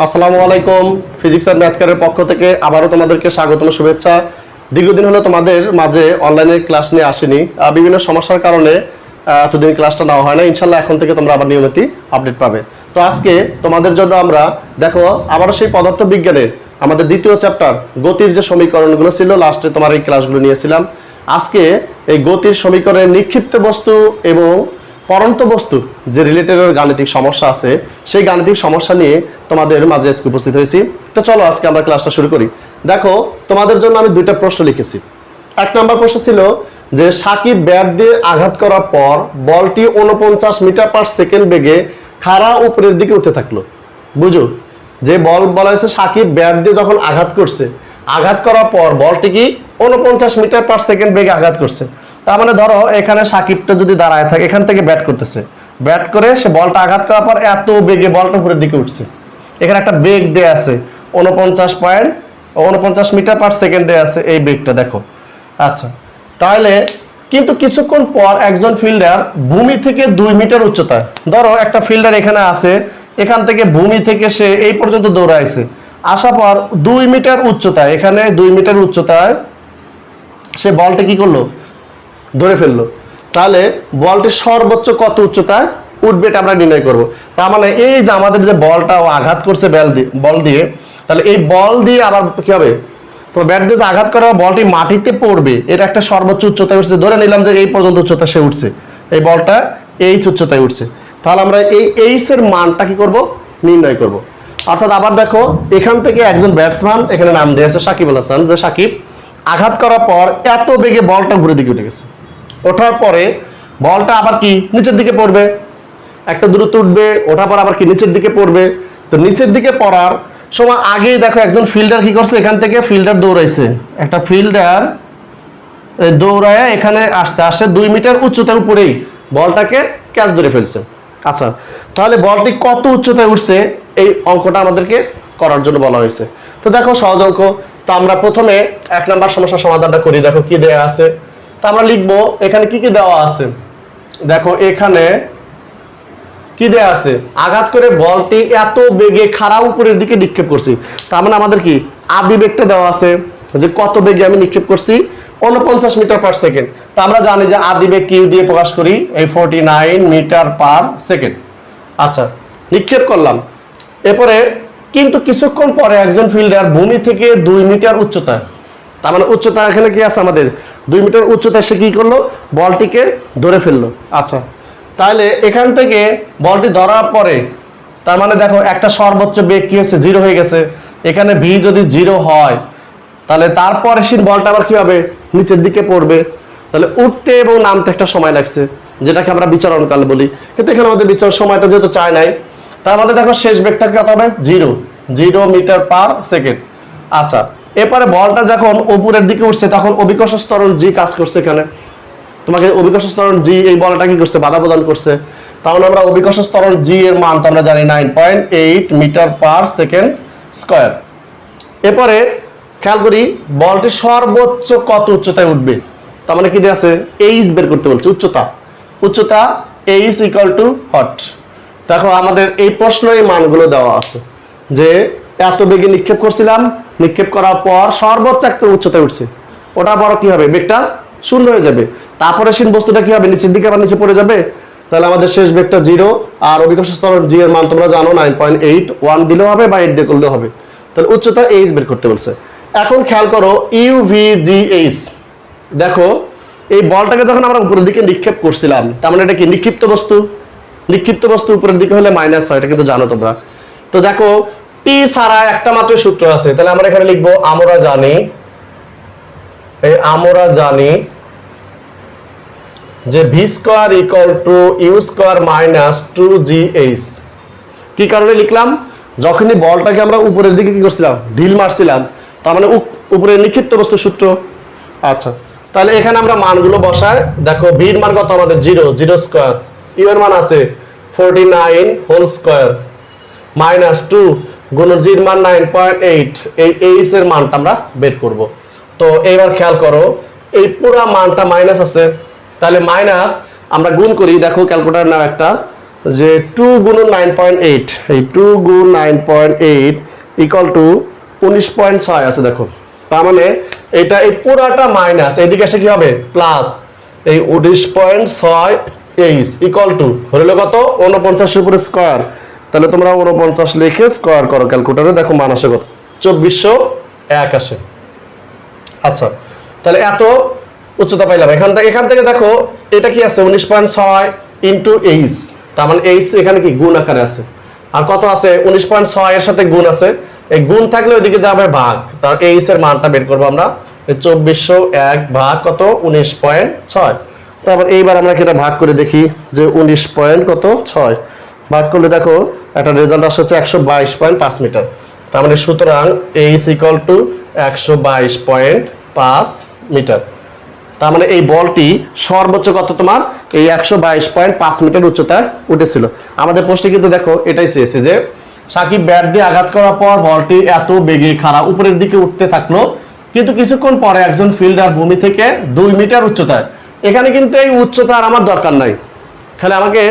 আসসালামু আলাইকুম। Physics and ম্যাথকারের পক্ষ থেকে আবারও তোমাদেরকে স্বাগতম, শুভেচ্ছা। দীর্ঘদিন হলো তোমাদের মাঝে অনলাইনে ক্লাস নিয়ে আসেনি। বিভিন্ন সমস্যার কারণে এতদিন ক্লাসটা নেওয়া হয় না ইনশাল্লাহ এখন থেকে তোমরা আবার নিয়মিত আপডেট পাবে। তো আজকে তোমাদের জন্য আমরা, দেখো, আবারও সেই পদার্থ বিজ্ঞানের আমাদের দ্বিতীয় চ্যাপ্টার গতির যে সমীকরণগুলো ছিল লাস্টে তোমার এই ক্লাসগুলো নিয়েছিলাম। আজকে এই গতির সমীকরণের নিক্ষিপ্ত বস্তু এবং পরন্ত বস্তু যে রিলেটেড গাণিতিক সমস্যা আছে, সেই গাণিতিক সমস্যা নিয়ে তোমাদের মাঝে আজকে উপস্থিত হয়েছি। তো চলো আজকে আমরা ক্লাসটা শুরু করি। দেখো, তোমাদের জন্য আমি দুইটা প্রশ্ন লিখেছি। এক নম্বর প্রশ্ন ছিল যে, সাকিব ব্যাট দিয়ে আঘাত করার পর বলটি উনপঞ্চাশ মিটার পার সেকেন্ড বেগে খাড়া উপরের দিকে উঠতে থাকল। বুঝো? যে বল বলা হয়েছে, সাকিব ব্যাট দিয়ে যখন আঘাত করছে আঘাত করার পর বলটি কি উনপঞ্চাশ মিটার পার সেকেন্ড বেগে আঘাত করছে। তার মানে ধরো এখানে সাকিবটা যদি দাঁড়ায় থাকে, এখান থেকে ব্যাট করতেছে। ব্যাট করে সে বলটা আঘাত করার পর এত বেগে বলটা উপরের দিকে উঠছে। এখানে একটা বেগ দেয়া আছে উনপঞ্চাশ পয়েন্ট উনপঞ্চাশ মিটার পার সেকেন্ড দেয়া আছে এই বেগটা, দেখো। আচ্ছা তাহলে কিন্তু কিছুক্ষণ পর একজন ফিল্ডার ভূমি থেকে দুই মিটার উচ্চতায়, ধরো একটা ফিল্ডার এখানে আছে, এখান থেকে ভূমি থেকে সে এই পর্যন্ত দৌড়াইছে। আসার পর দুই মিটার উচ্চতায় এখানে দুই মিটার উচ্চতায় সে বলটা কি করল? ধরে ফেলল। তাহলে বলটি সর্বোচ্চ কত উচ্চতায় উঠবে এটা আমরা নির্ণয় করব। তার মানে এই যে আমাদের যে বলটা ও আঘাত করছে বল দিয়ে বল দিয়ে, তাহলে এই বল দিয়ে আবার কি হবে? তো ব্যাট দিয়ে আঘাত করা বলটি মাটিতে পড়বে। এটা একটা সর্বোচ্চ উচ্চতায় উঠছে। ধরে নিলাম যে এই পর্যন্ত উচ্চতা সে উঠছে। এই বলটা এইচ উচ্চতায় উঠছে। তাহলে আমরা এই এইচ এর মানটা কি করব? নির্ণয় করব। অর্থাৎ আবার দেখো, এখান থেকে একজন ব্যাটসম্যান এখানে নাম দিয়েছে সাকিব আল হাসান, যে সাকিব আঘাত করার পর এত বেগে বলটা ঘুরে দিকে উঠে গেছে। ওঠার পরে বলটা আবার কি? নিচের দিকে পড়বে। একটা দূরত্ব উঠবে, ওঠার পর আবার কি? নিচের দিকে পড়বে। তো নিচের দিকে পড়ার সময় আগেই দেখো একজন ফিল্ডার কি করছে? এখান থেকে ফিল্ডার দৌড়াইছে। একটা ফিল্ডার দৌড়ায় এখানে আসছে। আসে দুই মিটার উচ্চতার উপরেই। বলটাকে ক্যাচ ধরে ফেলছে। আচ্ছা তাহলে বলটি কত উচ্চতায় উঠছে? এই অঙ্কটা আমাদেরকে করার জন্য বলা হয়েছে। তো দেখো সহজ অঙ্ক। তো আমরা প্রথমে এক নাম্বার সমস্যার সমাধানটা করি। দেখো কি দেয়া আছে? তা আমরা লিখব, এখানে কি কি দেওয়া আছে? দেখো, এখানে কি দেয়া আছে? আঘাত করে বলটি এত বেগে খাড়া উপরের দিকে নিক্ষেপ করছি। তার মানে আমাদের কি আদিবেগটা দেওয়া আছে যে কত বেগে আমি নিক্ষেপ করছি? উনপঞ্চাশ মিটার পার সেকেন্ড তো আমরা জানি যে আদিবেগ কিউ দিয়ে প্রকাশ করি? এই forty nine metre per second আচ্ছা নিক্ষেপ করলাম। এরপরে কিন্তু কিছুক্ষণ পরে একজন ফিল্ডার ভূমি থেকে দুই মিটার উচ্চতায় তার মানে উচ্চতা এখানে কি আছে আমাদের? দুই মিটার উচ্চতায় সে কি করল? বলটিকে ধরে ফেলল। আচ্ছা তাহলে এখান থেকে বলটি ধরার পরে, তার মানে দেখো একটা সর্বোচ্চ বেগ কি হয়েছে? জিরো হয়ে গেছে। এখানে ভি যদি জিরো হয়, তাহলে তারপরে সেই বলটা আবার কি হবে নিচের দিকে পড়বে। তাহলে উঠতে এবং নামতে একটা সময় লাগছে, যেটাকে আমরা বিচরণকাল বলি। কিন্তু এখানে আমাদের বিচরণ সময়টা যেহেতু চায় নাই তার মধ্যে দেখো শেষ বেগটা কত হবে? Zero. Zero metre per second. আচ্ছা এরপরে বলটা যখন উপরের দিকে উঠছে, তখন অভিকর্ষ স্তরণ জি কাজ করছে এখানে। তোমাকে অভিকর্ষ স্তরণ জি এই বলটা কি করছে? বাধা প্রদান করছে। তাহলে আমরা অভিকর্ষ স্তরণ জি এর মান তো আমরা জানি nine point eight metre per second square. এরপরে খেয়াল করি, বলটি সর্বোচ্চ কত উচ্চতায় উঠবে? তার মানে কি দিয়ে আছে? এইচ বের করতে বলছে, উচ্চতা। উচ্চতা এইচ ইকাল টু হট দেখো, আমাদের এই প্রশ্ন এই মানগুলো দেওয়া আছে যে, এত বেগে নিক্ষেপ করছিলাম, নিক্ষেপ করার পর সর্বোচ্চ একটা উচ্চতায় উঠছে। ওটা বড় কি হবে? বেগটা শূন্য হয়ে যাবে। তারপরে সেই বস্তুটা কি হবে? নিচের দিকে আবার নিচে পড়ে যাবে। তাহলে আমাদের শেষ বেগটা জিরো। আর অভিকর্ষ স্তরণ জি এর মান তোমরা জানো, নাইন পয়েন্ট এইট ওয়ান দিলেও হবে বা এইট দিয়ে করলেও হবে। তাহলে উচ্চতা এইচ বের করতে বলছে। এখন খেয়াল করো, ইউ ভি জি এইচ। দেখো, এই বলটাকে যখন আমরা উপরের দিকে নিক্ষেপ করছিলাম, তার মানে এটা কি? নিক্ষিপ্ত বস্তু। নিক্ষিপ্ত বস্তু উপরের দিকে হলে মাইনাস হয়, এটা কিন্তু জানো তোমরা। তো দেখো টি ছাড়া একটা মাত্র সূত্র আছে। তাহলে আমরা এখানে লিখব, আমরা জানি, এই আমরা জানি যে V square equal to U square minus two G H কি কারণে লিখলাম? যখনই বলটাকে আমরা উপরের দিকে কি করছিলাম? ঢিল মারছিলাম। তার মানে উপ- উপরে নিক্ষিপ্ত বস্তু সূত্র। আচ্ছা তাহলে এখানে আমরা মানগুলো বসাই। দেখো ভির মান কত? আমাদের জিরো জিরো স্কোয়ার ইউ এর মান আছে forty nine whole square minus two গুণর জির মান নাইন পয়েন্ট এইট এই এইচ এর মানটা আমরা বের করব। তো এবার খেয়াল করো, এই পুরা মানটা মাইনাস আছে, তাহলে মাইনাস আমরা গুণ করি, দেখো ক্যালকুলেটার নাও একটা, যে টু গুণ নাইন পয়েন্ট এইট এই টু গুণ nine point eight equal to উনিশ পয়েন্ট ছয় আছে দেখো। তার মানে এটা এই পুরাটা মাইনাস এদিকে এসে কি হবে? প্লাস এই উনিশ পয়েন্ট ছয় এইচ ইকাল টু হলো কত? উনপঞ্চাশের উপরে স্কোয়ার তাহলে তোমরা উনপঞ্চাশ লিখে স্কোয়ার করো ক্যালকুলেটারে দেখো মান আসে কত। চব্বিশশো এক আসে। আচ্ছা তাহলে এত উচ্চতা পাইলাম। এখান থেকে এখান থেকে দেখো এটা কি আছে? উনিশ পয়েন্ট ছয় ইন্টু এইচ তার মানে এইচ এখানে কি? গুণ আকারে আছে। আর কত আছে? উনিশ পয়েন্ট ছয় এর সাথে গুণ আছে। এই গুণ থাকলে ওইদিকে যাবে ভাগ। তার এইচ এর মানটা বের করব আমরা। চব্বিশশো এক ভাগ কত? উনিশ পয়েন্ট ছয়। তারপর এইবার আমরা এটা ভাগ করে দেখি যে উনিশ পয়েন্ট কত? ছয়। ভাগ করলে দেখো, একটা রেজাল্ট আসছে হচ্ছে একশো বাইশ পয়েন্ট পাঁচ মিটার। তার মানে সুতরাং এইচ ইকাল টু একশো বাইশ পয়েন্ট পাঁচ মিটার। তার মানে এই বলটি সর্বোচ্চ কত তোমার? এই একশো বাইশ পয়েন্ট পাঁচ মিটার উচ্চতায় উঠেছিল। আমাদের প্রশ্নে কিন্তু দেখো, এটাই চেয়েছে যে সাকিব ব্যাট দিয়ে আঘাত করার পর বলটি এত বেগে খারাপ উপরের দিকে উঠতে থাকল। কিন্তু কিছুক্ষণ পরে একজন ফিল্ডার ভূমি থেকে দুই মিটার উচ্চতায় এখানে কিন্তু এই উচ্চতা আর আমার দরকার নাই। খালি আমাকে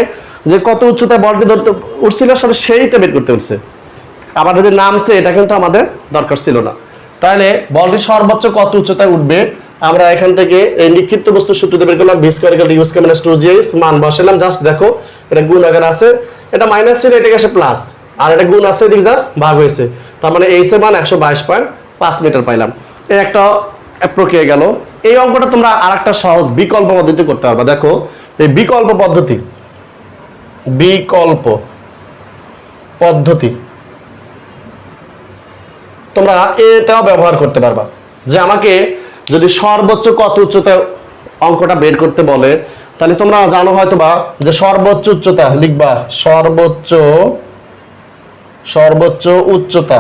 যে কত উচ্চতায় বলটি ধরতে উঠছিল, সাথে সেইটা বের করতে হচ্ছে। আবার যদি নামছে, এটা কিন্তু আমাদের দরকার ছিল না। তাহলে বলটি সর্বোচ্চ কত উচ্চতায় উঠবে? আমরা এখান থেকে এই নিক্ষিপ্ত বস্তু সূত্রতে বের করলাম V square equal U square minus two GS মান বসালাম। জাস্ট দেখো, এটা গুণ আকার আছে। এটা মাইনাস ছিল এটা গেছে প্লাস আর এটা গুণ আছে, এদিকে যা ভাগ হয়েছে। তার মানে এর মান একশো বাইশ পয়েন্ট পাঁচ মিটার পাইলাম। এই একটা প্রক্রিয়া গেল। এই অঙ্কটা তোমরা আর একটা সহজ বিকল্প পদ্ধতি করতে পারবে। দেখো, এই বিকল্প পদ্ধতি বিকল্প পদ্ধতি, তোমরা এটাও ব্যবহার করতে পারবা যে আমাকে যদি সর্বোচ্চ কত উচ্চতায় অঙ্কটা বের করতে বলে, তাহলে তোমরা জানো হয়তো বা যে সর্বোচ্চ উচ্চতা লিখবা, সর্বোচ্চ সর্বোচ্চ উচ্চতা।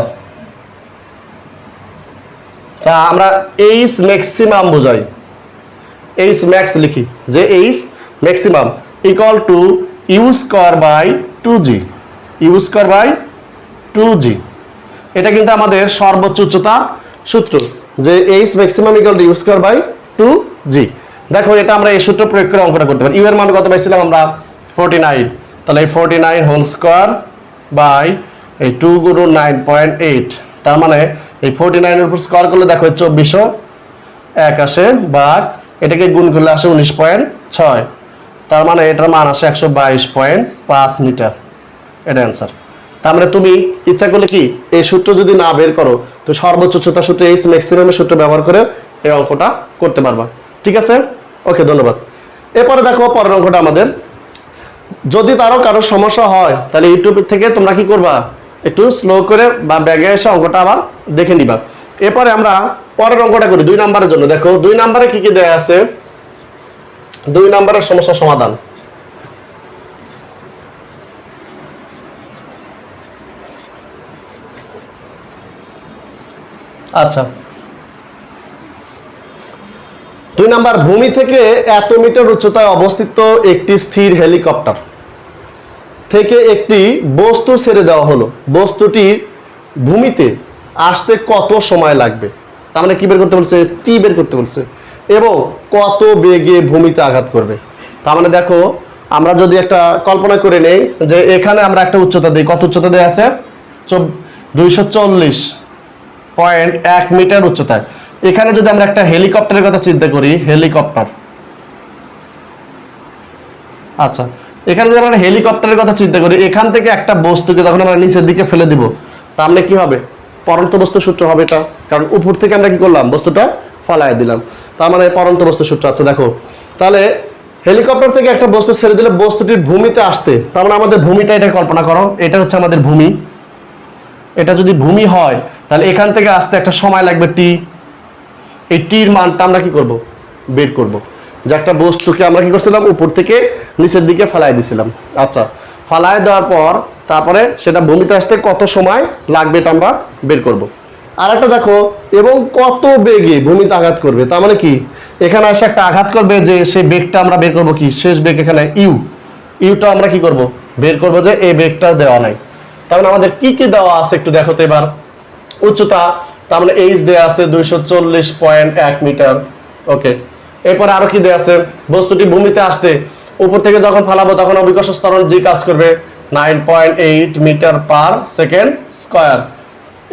আচ্ছা আমরা এইচ ম্যাক্সিমাম বোঝাই। এইচ ম্যাক্স লিখি। যে H maximum equal to U square by two G U square by two G এটা কিন্তু আমাদের সর্বোচ্চ উচ্চতা সূত্র। যে H maximum equal to U square by two G দেখো, এটা আমরা এই সূত্র প্রয়োগ করে অঙ্কটা করতে পারি। ইউ এর মান কত পাইছিলাম আমরা? ফোরটি নাইন তাহলে এই forty nine whole square by এই টু গুরু নাইন পয়েন্ট এইট তার মানে এই ফোরটি নাইনের উপর স্কোয়ার করলে দেখো চব্বিশশো এক আসে বাঘ, এটাকে গুণ করলে আসে উনিশ পয়েন্ট ছয়। তার মানে এটার মান আসে একশো বাইশ পয়েন্ট পাঁচ মিটার। এটা অ্যান্সার তার মানে তুমি ইচ্ছা করলে কি, এই সূত্র যদি না বের করো, তো সর্বোচ্চ উচ্চতা সূত্র এই ম্যাক্সিমামের সূত্র ব্যবহার করে এই অঙ্কটা করতে পারবা। ঠিক আছে? ওকে ধন্যবাদ। এরপরে দেখো পরের অঙ্কটা আমাদের। যদি তারও কারও সমস্যা হয়, তাহলে ইউটিউব থেকে তোমরা কি করবা? একটু স্লো করে বা ব্যাগে এসে অঙ্কটা আবার দেখে নিবা। এরপরে আমরা পরের অঙ্কটা করি, দুই নাম্বারের জন্য। দেখো, দুই নাম্বারে কি কি দেয়া আছে? দুই নাম্বারের সমস্যা সমাধান। আচ্ছা। দুই নাম্বার, ভূমি থেকে এত মিটার উচ্চতায় অবস্থিত একটি স্থির হেলিকপ্টার। থেকে একটি বস্তু ছেড়ে দেওয়া হলো। বস্তুটির ভূমিতে আসতে কত সময় লাগবে? তার মানে কি বের করতে বলছে? টি বের করতে বলছে। এবং কত বেগে ভূমিতে আঘাত করবে? তার মানে দেখো, আমরা যদি একটা কল্পনা করে নেই যে এখানে আমরা একটা উচ্চতা দিই। কত উচ্চতা দেওয়া আছে? দুইশো চল্লিশ পয়েন্ট এক মিটার উচ্চতায়। এখানে যদি আমরা একটা হেলিকপ্টারের কথা চিন্তা করি, হেলিকপ্টার। আচ্ছা এখানে যদি আমরা হেলিকপ্টারের কথা চিন্তা করি, এখান থেকে একটা বস্তুকে যখন আমরা নিচের দিকে ফেলে দিব, তাহলে কি হবে? পরন্ত বস্তু সূত্র হবে এটা। কারণ উপর থেকে আমরা কি করলাম? বস্তুটা ফালায় দিলাম। তার মানে পরন্ত বস্তু সূত্র আছে, দেখো। তাহলে হেলিকপ্টার থেকে একটা বস্তু ছেড়ে দিলে বস্তুটির ভূমিতে আসতে, তার মানে আমাদের ভূমিটা এটা কল্পনা করো, এটা হচ্ছে আমাদের ভূমি। এটা যদি ভূমি হয়, তাহলে এখান থেকে আসতে একটা সময় লাগবে টি। এই টির মানটা আমরা কি করব? বের করব। যে একটা বস্তুকে আমরা কি করছিলাম? উপর থেকে নিচের দিকে ফেলাই দিছিলাম। আচ্ছা ফালায় দেওয়ার পর তারপরে সেটা ভূমিতে আসতে কত সময় লাগবে এটা আমরা বের করব। আর একটা দেখো, এবং কত বেগে ভূমিতে আঘাত করবে, তার মানে কি? এখানে এসে একটা আঘাত করবে যে সেই বেগটা আমরা বের করব কি? শেষ বেগ এখানে ইউ। ইউটা আমরা কি করব? বের করব যে এই বেগটা দেওয়া নাই। তার মানে আমাদের কি কি দেওয়া আছে একটু দেখো তো এবার। উচ্চতা, তার মানে এইচ দেওয়া আছে দুইশো চল্লিশ পয়েন্ট এক মিটার। ওকে এরপর আরও কি দেওয়া আছে? বস্তুটি ভূমিতে আসতে উপর থেকে যখন ফালাবো তখন অভিকর্ষ ত্বরণ জি কাজ করবে nine point eight metre per second square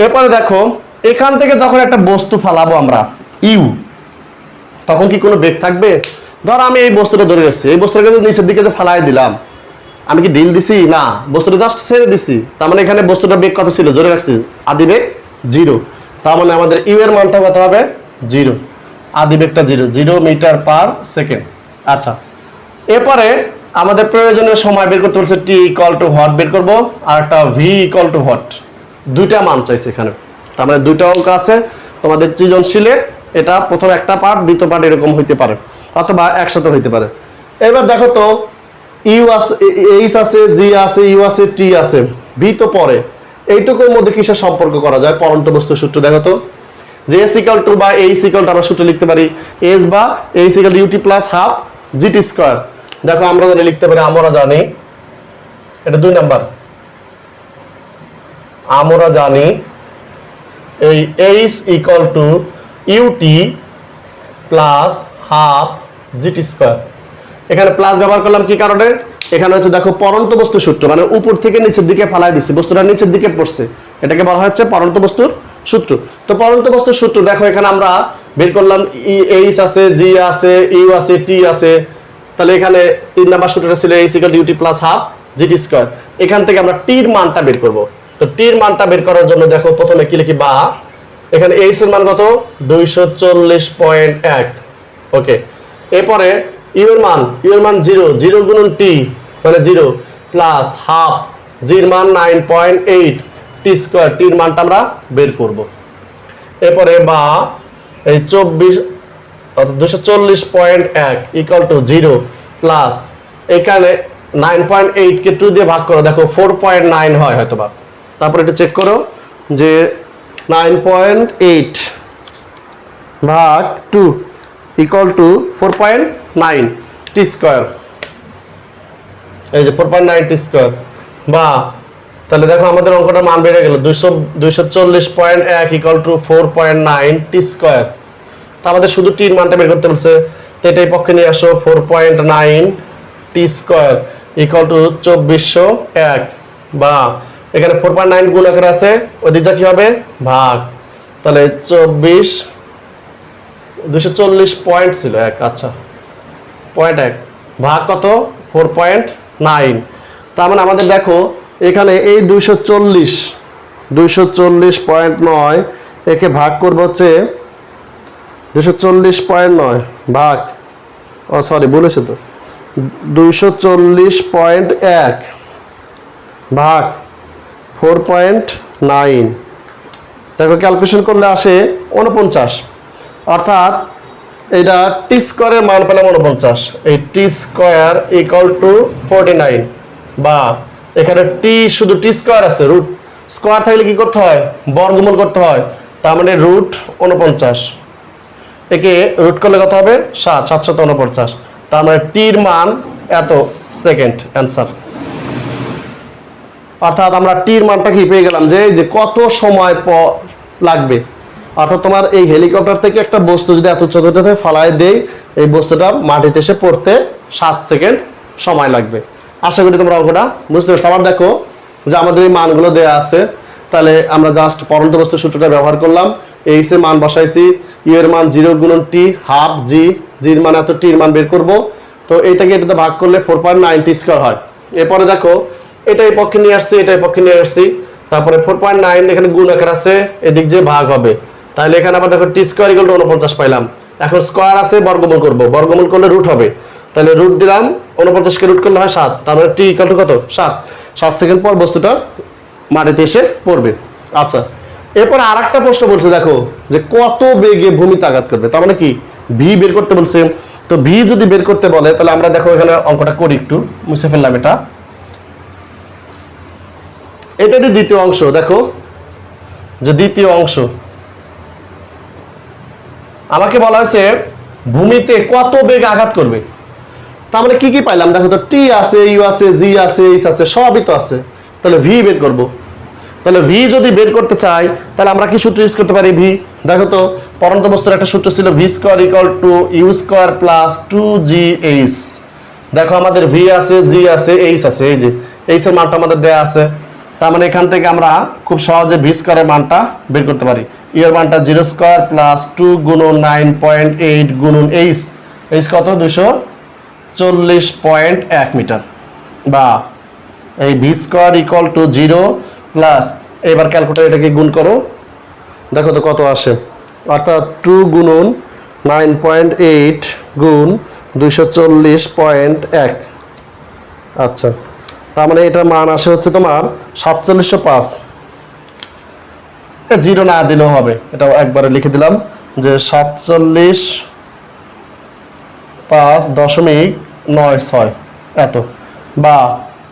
এরপরে দেখো, এখান থেকে যখন একটা বস্তু ফালাবো আমরা ইউ তখন কি কোনো বেগ থাকবে? ধর আমি এই বস্তুটা ধরে রাখছি, এই বস্তুটাকে যদি নিচের দিকে যে ফালাই দিলাম, আমি কি ডিল দিছি? না, বস্তুটা জাস্ট ছেড়ে দিছি। তার মানে এখানে বস্তুটা বেগ কত ছিল? ধরে রাখছি, আদি বেগ জিরো তার মানে আমাদের ইউ এর মানটা কত হবে? জিরো আদি বেগটা zero zero metre per second. আচ্ছা এরপরে আমাদের প্রয়োজনীয় সময় বের করতে বলছে টি ইকুয়াল টু হট বের করব, আর একটা ভি ইকুয়াল টু হট দুইটা মান চাইছে এখানে। তার মানে দুইটা অঙ্ক আছে, তোমাদের সৃজনশীলে এটা প্রথম একটা পার্ট দ্বিতীয় পার্ট এরকম হইতে পারে, অথবা একসাথে হইতে পারে। এবার দেখো তো ইউ আছে এইচ আছে জি আছে ইউ আছে টি আছে ভি তো পরে। এইটুকুর মধ্যে কিসের সম্পর্ক করা যায়? পরন্ত বস্তু সূত্র দেখো তো। যে এস ইকাল টু বা এই ইকাল টু আমরা সূত্র লিখতে পারি এস বা এই equal U T plus half G T square দেখো আমরা জানি লিখতে পারি আমরা জানি, এটা দুই নাম্বার। আমরা জানি এই H equal to U T plus half G T square এখানে প্লাস ব্যবহার করলাম কি কারণে? এখানে হচ্ছে দেখো পরন্ত বস্তু সূত্র মানে উপর থেকে নিচের দিকে ফালাই দিচ্ছে বস্তুটা নিচের দিকে পড়ছে। এটাকে বলা হচ্ছে পরন্ত বস্তুর সূত্র। তো পরন্ত বস্তুর সূত্র, দেখো এখানে আমরা বের করলাম ই, এইচ আছে, জি আছে, ইউ আছে, টি আছে। তাহলে এখানে তিন নাম্বার সূত্রটা ছিল H equal U T plus half G T square এখান থেকে আমরা টির মানটা বের করব। তো টির মানটা বের করার জন্য দেখো প্রথমে কি লিখি বা। এখানে এইচ এর মান কত? দুইশো চল্লিশ পয়েন্ট এক। ওকে। এরপরে ইউ এর মান ইউ এর মান জিরো জিরো গুণন টি মানে জিরো প্লাস হাফ জির মান nine point eight T square টির মানটা আমরা বের করব। এরপরে বা এই চব্বিশ দুশো চল্লিশ পয়েন্ট এক ইকাল টু জিরো প্লাস এখানে নাইন পয়েন্ট এইটকে টু দিয়ে ভাগ করো, দেখো ফোর পয়েন্ট নাইন হয় হয়তো বা তারপর একটু চেক করো যে নাইন পয়েন্ট এইট ভাগ two equal to four point nine T square. এই যে four point nine T square বা তাহলে দেখো আমাদের অঙ্কটার মান বেড়ে গেল দুইশো দুইশো চল্লিশ পয়েন্ট এক equal to four point nine T square তা আমাদের শুধু টির মানটা বের করতে বলছে, তো এটাই পক্ষে নিয়ে আসো four point nine T square equal to চব্বিশশো এক। বা এখানে ফোর পয়েন্ট নাইন গুণ আকারে আছে ওদিকটা কি হবে? ভাগ। তাহলে চব্বিশ দুশো চল্লিশ পয়েন্ট ছিল এক আচ্ছা পয়েন্ট এক। ভাগ কত? ফোর পয়েন্ট নাইন তার মানে আমাদের দেখো এখানে এই দুইশো চল্লিশ দুইশো চল্লিশ পয়েন্ট নয়, একে ভাগ করব হচ্ছে দুশো চল্লিশ পয়েন্ট নয়, ভাগ, ও সরি বলেছে তো, দুইশো চল্লিশ পয়েন্ট এক, ভাগ ফোর পয়েন্ট নাইন। দেখো, ক্যালকুলেশন করলে আসে উনপঞ্চাশ অর্থাৎ এটা টি স্কোয়ারের মান পেলাম উনপঞ্চাশ এই T square equal to forty nine বা এখানে টি শুধু টি স্কোয়ার আছে রুট স্কোয়ার থাকলে কি করতে হয়? বর্গমূল করতে হয়, তার মানে রুট উনপঞ্চাশ একে রুট করলে কত হবে? সাত, সাতশত উনপঞ্চাশ তার মানে টির মান এত? সেকেন্ড অ্যান্সার অর্থাৎ আমরা টির মানটা কি পেয়ে গেলাম যে যে কত সময় প- লাগবে? অর্থাৎ তোমার এই হেলিকপ্টার থেকে একটা বস্তু যদি এত থেকে ফালায় দেই, এই বস্তুটা মাটিতে এসে পড়তে সাত সেকেন্ড সময় লাগবে। আশা করি তোমরা অঙ্কটা বুঝতে পারছ। আবার দেখো যে আমাদের এই মানগুলো দেয়া আছে, তাহলে আমরা জাস্ট পরন্ত বস্তু সূত্রটা ব্যবহার করলাম। এইচ এর মান বসাইছি ইউ এর মান জিরো গুণন টি হাফ জি জির মান এত টির মান বের করব। তো এটাকে এটাতে ভাগ করলে ফোর পয়েন্ট নাইনটি স্কোয়ার হয়। এরপরে দেখো, এটাই পক্ষে নিয়ে আসছি, এটাই পক্ষে নিয়ে আসছি। তারপরে ফোর পয়েন্ট নাইন এখানে গুণ আকার আছে, এদিক যে ভাগ হবে। তাহলে এখানে আবার দেখো টি স্কোয়ার ইকুয়াল টু উনপঞ্চাশ পাইলাম। এখন স্কোয়ার আছে, বর্গমূল করব। বর্গমূল করলে রুট হবে। তাহলে রুট দিলাম উনপঞ্চাশকে রুট করলে হয় সাত। তারপরে ইকুয়াল টু কত? সাত। সাত সেকেন্ড পর বস্তুটা মাটিতে এসে পড়বে। আচ্ছা এরপর আর একটা প্রশ্ন বলছে, দেখো, যে কত বেগে ভূমিতে আঘাত করবে? তার মানে কি? ভি বের করতে বলছে। তো ভি যদি বের করতে বলে, তাহলে আমরা দেখো এখানে অঙ্কটা করি একটু, মুছে ফেললাম এটা। এটারই দ্বিতীয় অংশ, দেখো, যে দ্বিতীয় অংশ। আমাকে বলা হয়েছে, ভূমিতে কত বেগ আঘাত করবে? মানে কি কি পাইলাম? দেখো তো টি আছে ইউ আছে জি আছে এইচ আছে, সবই তো আছে। তাহলে ভি বের করব। তাহলে ভি যদি বের করতে চাই, তাহলে আমরা কি সূত্র ইউজ করতে পারি ভি দেখো তো, পরন্ত বস্তুর একটা সূত্র ছিল V square equal to U square plus two G H দেখো, আমাদের ভি আছে জি আছে এইচ আছে, এই যে এইচ এর মানটা আমাদের দেয়া আছে। তার মানে এখান থেকে আমরা খুব সহজে ভি স্কোয়ারের মানটা বের করতে পারি। ই এর মানটা জিরো স্কোয়ার প্লাস টু গুণন নাইন পয়েন্ট এইট গুণন এইচ এইচ কত? দুশো চল্লিশ পয়েন্ট এক মিটার। বা এই V square equal to zero plus এবার ক্যালকুলেটার এটাকে গুণ করো। দেখো তো কত আসে। অর্থাৎ টু গুণন নাইন পয়েন্ট এইট গুণ দুইশো চল্লিশ পয়েন্ট এক। আচ্ছা তার মানে এটার মান আসে হচ্ছে তোমার সাতচল্লিশশো পাঁচ। জিরো না দিলেও হবে এটা একবারে লিখে দিলাম যে সাতচল্লিশ পাঁচ দশমিক নয়, ছয়, এত। বা,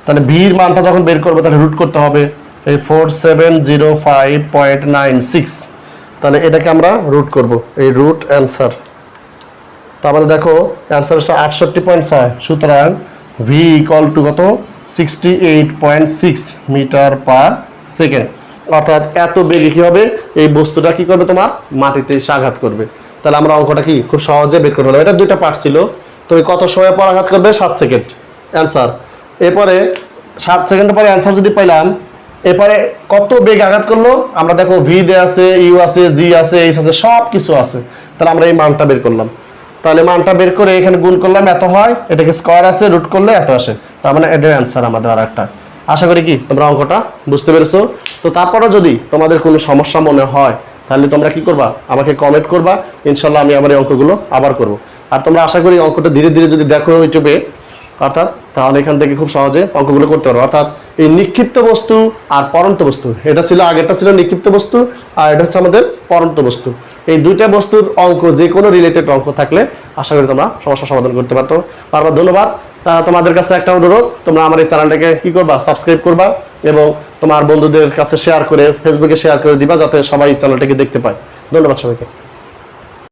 তাহলে ভির মানটা যখন বের করব, তাহলে রুট করতে হবে এই four seven zero five point nine six তাহলে এটাকে আমরা রুট করব, এই রুট অ্যান্সার তারপরে দেখো অ্যান্সার হচ্ছে আটষট্টি পয়েন্ট ছয়। সুতরাং ভি ইকল টু কত? Sixty eight point six metre per second অর্থাৎ এত বেগে কী হবে? এই বস্তুটা কি করবে তোমার? মাটিতে এসে আঘাত করবে। তাহলে আমরা অঙ্কটা কি? খুব সহজে বের করে এটা দুইটা পার্ট ছিল। তো এই কত সময় পর আঘাত করবে? সাত সেকেন্ড অ্যান্সার এরপরে সাত সেকেন্ড পরে অ্যান্সার যদি পাইলাম, এরপরে কত বেগ আঘাত করল? আমরা দেখো ভি দে আছে ইউ আছে জি আছে এইচ আছে সব কিছু আছে। তাহলে আমরা এই মানটা বের করলাম। তাহলে মানটা বের করে এখানে গুণ করলাম, এত হয়? এটাকে স্কোয়ার আছে রুট করলে এত আসে। তার মানে এটার অ্যান্সার আমাদের আর একটা আশা করি কি? তোমরা অঙ্কটা বুঝতে পেরেছ? তো তারপরে যদি তোমাদের কোনো সমস্যা মনে হয় তাহলে তোমরা কি করবা? আমাকে কমেন্ট করবা ইনশাল্লাহ আমি আমার এই অঙ্কগুলো আবার করব। আর তোমরা আশা করি অঙ্কটা ধীরে ধীরে যদি দেখো ইউটিউবে, অর্থাৎ, তাহলে এখান থেকে খুব সহজে অঙ্কগুলো করতে পারো অর্থাৎ, এই নিক্ষিপ্ত বস্তু আর পরন্ত বস্তু, এটা ছিল, আগেরটা ছিল নিক্ষিপ্ত বস্তু, আর এটা হচ্ছে আমাদের পরন্ত বস্তু। এই দুইটা বস্তুর অঙ্ক যে কোনো রিলেটেড অঙ্ক থাকলে আশা করি তোমরা সমস্যা সমাধান করতে পারতো। বারবার ধন্যবাদ। তা তোমাদের কাছে একটা অনুরোধ, তোমরা আমার এই চ্যানেলটাকে কি করবা? সাবস্ক্রাইব করবা এবং তোমার বন্ধুদের কাছে শেয়ার করে ফেসবুকে শেয়ার করে দিবা যাতে সবাই চ্যানেলটাকে দেখতে পায়। ধন্যবাদ সবাইকে।